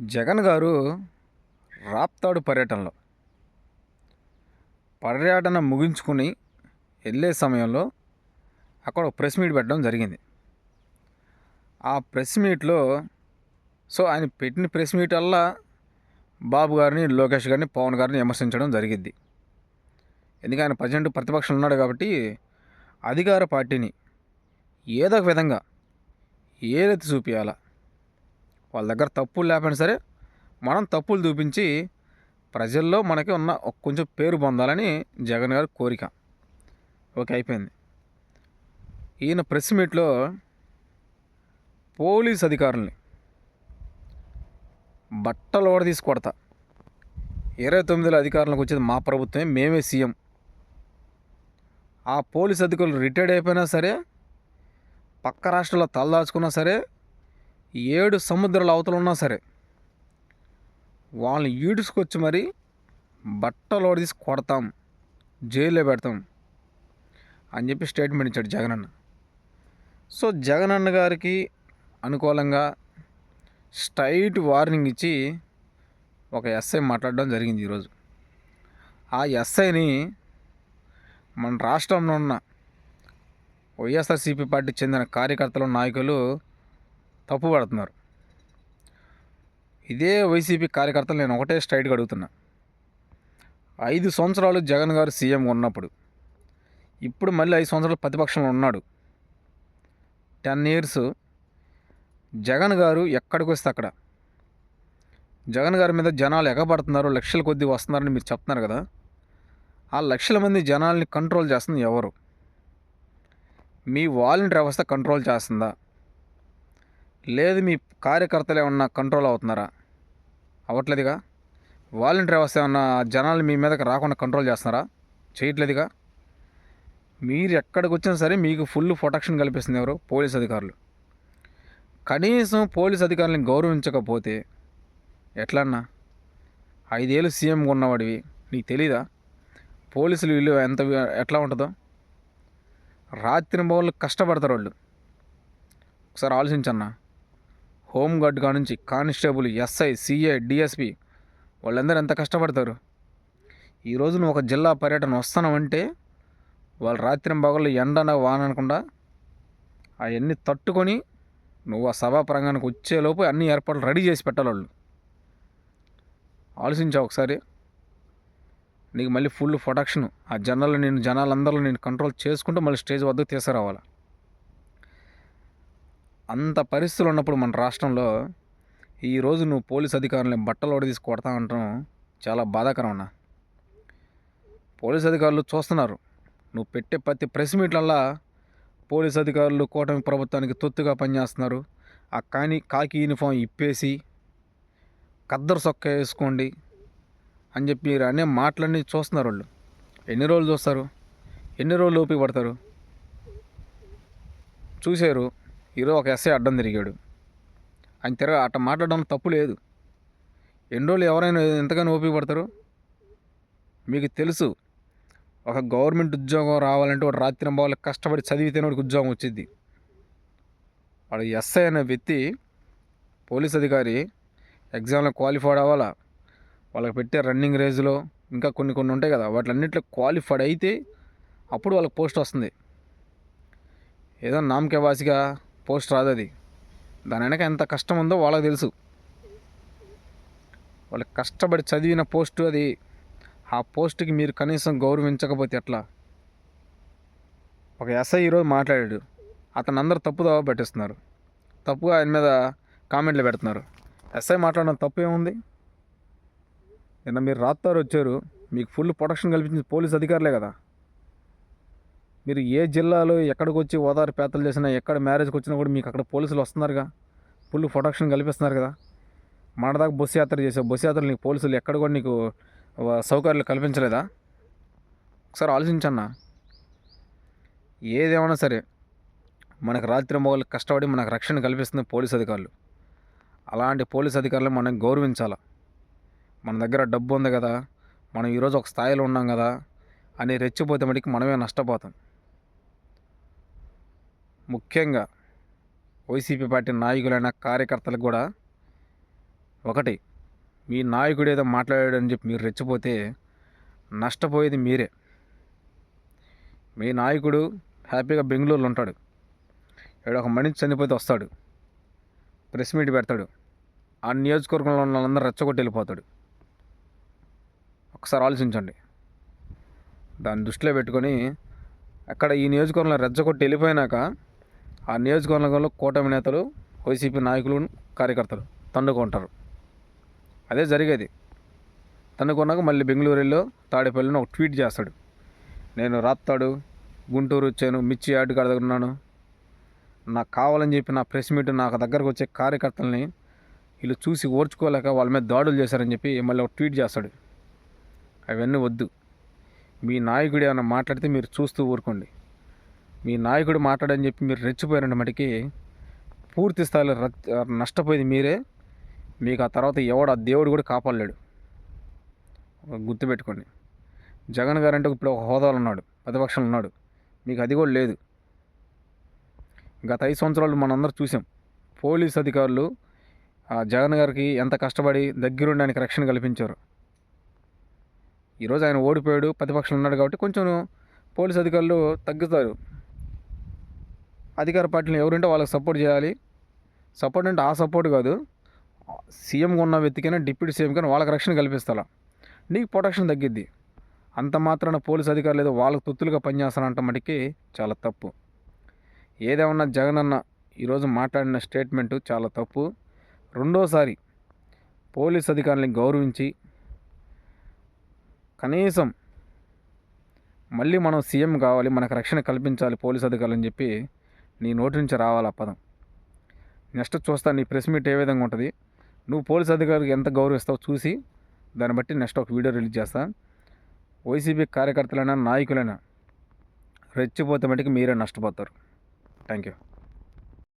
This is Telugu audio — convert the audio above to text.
జగన్ గారు రాప్తాడు పర్యటనలో. పర్యటన ముగించుకుని వెళ్ళే సమయంలో అక్కడ ఒక ప్రెస్ మీట్ పెట్టడం జరిగింది. ఆ ప్రెస్ మీట్లో సో ఆయన పెట్టిన ప్రెస్ మీట్ వల్ల బాబు గారిని లోకేష్ గారిని పవన్ గారిని విమర్శించడం జరిగింది ఎందుకంటే ఆయన ప్రజెంట్ ప్రతిపక్షంలో ఉన్నాడు కాబట్టి అధికార పార్టీని ఏదో ఒక విధంగా ఏదైతే చూపించాలా వాళ్ళ దగ్గర తప్పులు లేకపోయినా సరే మనం తప్పులు చూపించి ప్రజల్లో మనకి ఉన్న కొంచెం పేరు పొందాలని జగన్ గారి కోరిక. ఓకే అయిపోయింది. ఈయన ప్రెస్ మీట్లో పోలీస్ అధికారుల్ని బట్టలు కూడా తీసి కొడతా? ఇరవై తొమ్మిదిలో అధికారంలోకి వచ్చేది మా ప్రభుత్వమే మేమే సీఎం. ఆ పోలీస్ అధికారులు రిటైర్డ్ అయిపోయినా సరే పక్క రాష్ట్రంలో తలదాచుకున్నా సరే ఏడు సముద్రాల అవతల ఉన్నా సరే వాళ్ళని ఈడ్చుకొచ్చి మరి బట్టలో తీసి కొడతాం జైల్లో పెడతాం అని చెప్పి స్టేట్మెంట్ ఇచ్చాడు జగనన్న సో జగనన్న గారికి అనుకూలంగా స్ట్రైట్ వార్నింగ్ ఇచ్చి ఒక ఎస్ఐ మాట్లాడడం జరిగింది ఈరోజు. ఆ ఎస్ఐని మన రాష్ట్రంలో ఉన్న వైఎస్ఆర్సీపీ పార్టీ చెందిన కార్యకర్తలు నాయకులు తప్పు పడుతున్నారు. ఇదే వైసీపీ కార్యకర్తలు నేను ఒకటే స్ట్రైట్గా అడుగుతున్నా. ఐదు సంవత్సరాలు జగన్ గారు సీఎం ఉన్నప్పుడు ఇప్పుడు మళ్ళీ ఐదు సంవత్సరాలు ప్రతిపక్షంలో ఉన్నాడు. టెన్ ఇయర్స్ జగన్ గారు ఎక్కడికి వస్తే అక్కడ? జగన్ గారి మీద జనాలు ఎగబడుతున్నారు లక్షల కొద్ది వస్తున్నారని మీరు చెప్తున్నారు కదా? ఆ లక్షల మంది జనాల్ని కంట్రోల్ చేస్తుంది ఎవరు? మీ వాలంటీర్ వ్యవస్థ కంట్రోల్ చేస్తుందా? లేదు మీ కార్యకర్తలు ఏమన్నా కంట్రోల్ అవుతున్నారా? అవ్వట్లేదుగా? వాలంటీర్ వ్యవస్థ ఏమన్నా జనాలు మీ మీదకి రాకుండా కంట్రోల్ చేస్తున్నారా? చేయట్లేదుగా? మీరు ఎక్కడికి వచ్చినా సరే మీకు ఫుల్ ప్రొటెక్షన్ కల్పిస్తుంది ఎవరు? పోలీస్ అధికారులు. కనీసం పోలీస్ అధికారులను గౌరవించకపోతే ఎట్లన్నా? ఐదేళ్ళు సీఎంగా ఉన్నవాడివి నీకు తెలీదా? పోలీసులు విలువ ఎంత ఎట్లా ఉంటుందో? రాత్రి బౌళ్ళు కష్టపడతారు వాళ్ళు. ఒకసారి ఆలోచించన్నా. హోంగార్డ్ కాడ నుంచి కానిస్టేబుల్ ఎస్ఐ సిఐ డిఎస్పి వాళ్ళందరూ ఎంత కష్టపడతారు? ఈరోజు నువ్వు ఒక జిల్లా పర్యటన వస్తానంటే వాళ్ళు రాత్రి పగళ్ళు ఎండన వాన అనకుండా అవన్నీ తట్టుకొని నువ్వు ఆ సభా ప్రాంగణానికి వచ్చేలోపు అన్ని ఏర్పాట్లు రెడీ చేసి పెట్టాలి వాళ్ళు ఆలోచించావు ఒకసారి. నీకు మళ్ళీ ఫుల్ ప్రొటెక్షన్. ఆ జనాలు నేను జనాలందరిలో నేను కంట్రోల్ చేసుకుంటూ మళ్ళీ స్టేజ్ వద్దకు తీసుకురావాలి? అంత పరిస్థితులు ఉన్నప్పుడు మన రాష్ట్రంలో ఈరోజు నువ్వు పోలీస్ అధికారులని బట్టలు ఓడి తీసి కొడతా అంటాం చాలా బాధాకరం అన్న. పోలీస్ అధికారులు చూస్తున్నారు. నువ్వు పెట్టే ప్రతి ప్రెస్ మీట్లల్లా పోలీస్ అధికారులు కూటమి ప్రభుత్వానికి తొత్తుగా పనిచేస్తున్నారు. ఆ కాని కాకి యూనిఫామ్ ఇప్పేసి కద్దరు సొక్క వేసుకోండి అని చెప్పి మీరు అనే మాటలన్నీ చూస్తున్నారు వాళ్ళు. ఎన్ని రోజులు చూస్తారు? ఎన్ని రోజులు ఓపిక పడతారు చూశారు. ఈరోజు ఒక ఎస్ఐ అడ్డం తిరిగాడు. ఆయన తిరగ అట్ట మాట్లాడడం తప్పు లేదు. ఎన్ని రోజులు ఎవరైనా ఎంతగానో ఉపయోగపడతారు మీకు తెలుసు ఒక గవర్నమెంట్ ఉద్యోగం రావాలంటే వాడు రాత్రి బాగా కష్టపడి చదివితేనే వాడికి ఉద్యోగం వచ్చింది వాడు ఎస్ఐ అనే వ్యక్తి పోలీస్ అధికారి ఎగ్జామ్లో క్వాలిఫైడ్ అవ్వాలా? వాళ్ళకి పెట్టే రన్నింగ్ రేజ్లో ఇంకా కొన్ని కొన్ని ఉంటాయి కదా వాటిలన్నింటిలో క్వాలిఫైడ్ అయితే అప్పుడు వాళ్ళకి పోస్ట్ వస్తుంది. ఏదో నామకే వాసిగా పోస్ట్ రాదు అది. దాని వెనక ఎంత కష్టం ఉందో వాళ్ళకి తెలుసు. వాళ్ళకి కష్టపడి చదివిన పోస్టు అది. ఆ పోస్ట్కి మీరు కనీసం గౌరవించకపోతే ఎట్లా? ఒక ఎస్ఐ ఈరోజు మాట్లాడాడు. అతను అందరు తప్పుదో పెట్టిస్తున్నారు. తప్పుగా ఆయన మీద కామెంట్లు పెడుతున్నారు. ఎస్ఐ మాట్లాడడం తప్పు ఏముంది? నిన్న మీరు రాత్తారు వచ్చారు. మీకు ఫుల్ ప్రొటెక్షన్ కల్పించింది పోలీస్ అధికారులే కదా. మీరు ఏ జిల్లాలో ఎక్కడికి వచ్చి ఓదారు పేతలు చేసినా ఎక్కడ మ్యారేజ్కి వచ్చినా కూడా మీకు అక్కడ పోలీసులు వస్తున్నారుగా. ఫుల్ ప్రొటెక్షన్ కల్పిస్తున్నారు కదా. మన దాకా బస్సు యాత్ర చేసావు. బస్సు యాత్రలు నీకు పోలీసులు ఎక్కడ కూడా నీకు సౌకర్యాలు కల్పించలేదా? ఒకసారి ఆలోచించన్నా. ఏదేమైనా సరే మనకు రాత్రి మొగలు కష్టపడి మనకు రక్షణ కల్పిస్తుంది పోలీస్ అధికారులు. అలాంటి పోలీస్ అధికారులు మనం గౌరవించాలి? మన దగ్గర డబ్బు ఉంది కదా. మనం ఈరోజు ఒక స్థాయిలో ఉన్నాం కదా. అని రెచ్చిపోతే మటుకు మనమే నష్టపోతాం. ముఖ్యంగా వైసీపీ పార్టీ నాయకులైన కార్యకర్తలకు కూడా ఒకటి మీ నాయకుడు ఏదో మాట్లాడాడని చెప్పి మీరు రెచ్చిపోతే నష్టపోయేది మీరే. మీ నాయకుడు హ్యాపీగా బెంగళూరులో ఉంటాడు. ఇక్కడ ఒక మనిషి చనిపోతే వస్తాడు. ప్రెస్ మీట్ పెడతాడు. ఆ నియోజకవర్గంలో ఉన్న వాళ్ళందరూ రెచ్చగొట్టి వెళ్ళిపోతాడు ఒకసారి ఆలోచించండి. దాన్ని దృష్టిలో పెట్టుకొని అక్కడ ఈ నియోజకవర్గంలో రెచ్చగొట్టి వెళ్ళిపోయినాక ఆ నియోజకవర్గంలో కూటమి నేతలు వైసీపీ నాయకులు కార్యకర్తలు తండుకుంటారు అదే జరిగేది. తండుకున్నాక మళ్ళీ బెంగళూరు తాడేపల్లిని ఒక ట్వీట్ చేస్తాడు. నేను రాత్తాడు గుంటూరు వచ్చాను మిర్చి యార్డు కాడ దగ్గర ఉన్నాను. నాకు కావాలని చెప్పి నా ప్రెస్ మీట్ నాకు దగ్గరకు వచ్చే కార్యకర్తల్ని వీళ్ళు చూసి ఓర్చుకోలేక వాళ్ళ మీద దాడులు చేశారని చెప్పి మళ్ళీ ఒక ట్వీట్ చేస్తాడు. అవన్నీ వద్దు. మీ నాయకుడు ఏమైనా మాట్లాడితే మీరు చూస్తూ ఊరుకోండి. మీ నాయకుడు మాట్లాడని చెప్పి మీరు రెచ్చిపోయిన మటుకి. పూర్తి స్థాయిలో రత్- నష్టపోయింది మీరే. మీకు ఆ తర్వాత ఎవడు ఆ దేవుడు కూడా కాపాడలేడు. గుర్తుపెట్టుకోండి. జగన్ గారు అంటే ఇప్పుడు ఒక హోదాలో ఉన్నాడు ప్రతిపక్షంలో ఉన్నాడు మీకు అది కూడా లేదు. గత ఐదు సంవత్సరాలు మనందరూ చూసాం. పోలీస్ అధికారులు ఆ జగన్ గారికి ఎంత కష్టపడి దగ్గరుండి ఆయనకి రక్షణ కల్పించారు. ఈరోజు ఆయన ఓడిపోయాడు ప్రతిపక్షంలో ఉన్నాడు కాబట్టి కొంచెం పోలీస్ అధికారులు తగ్గుతారు. అధికార పార్టీలు ఎవరుంటే వాళ్ళకి సపోర్ట్ చేయాలి. సపోర్ట్ అంటే ఆ సపోర్ట్ కాదు. సీఎంగా ఉన్న వ్యక్తికైనా డిప్యూటీ సీఎం కానీ వాళ్ళకి రక్షణ కల్పిస్తారా నీకు ప్రొటెక్షన్ తగ్గిద్ది. అంత మాత్రాన పోలీస్ అధికారులు ఏదో వాళ్ళకు తొత్తులుగా పనిచేస్తానంట మటుకి చాలా తప్పు. ఏదేమన్నా జగన్ అన్న ఈరోజు మాట్లాడిన స్టేట్మెంటు చాలా తప్పు. రెండోసారి పోలీస్ అధికారులని గౌరవించి కనీసం మళ్ళీ మనం సీఎం కావాలి మనకు రక్షణ కల్పించాలి పోలీస్ అధికారులు అని చెప్పి నీ నోటి నుంచి రావాలి ఆ పదం. నెక్స్ట్ చూస్తా నీ ప్రెస్ మీట్ ఏ విధంగా ఉంటుంది. నువ్వు పోలీస్ అధికారికి ఎంత గౌరవిస్తావో చూసి దాన్ని బట్టి నెక్స్ట్ ఒక వీడియో రిలీజ్ చేస్తా. వైసీపీ కార్యకర్తలైనా నాయకులైనా రెచ్చిపోతే మటుకు మీరే నష్టపోతారు. Thank you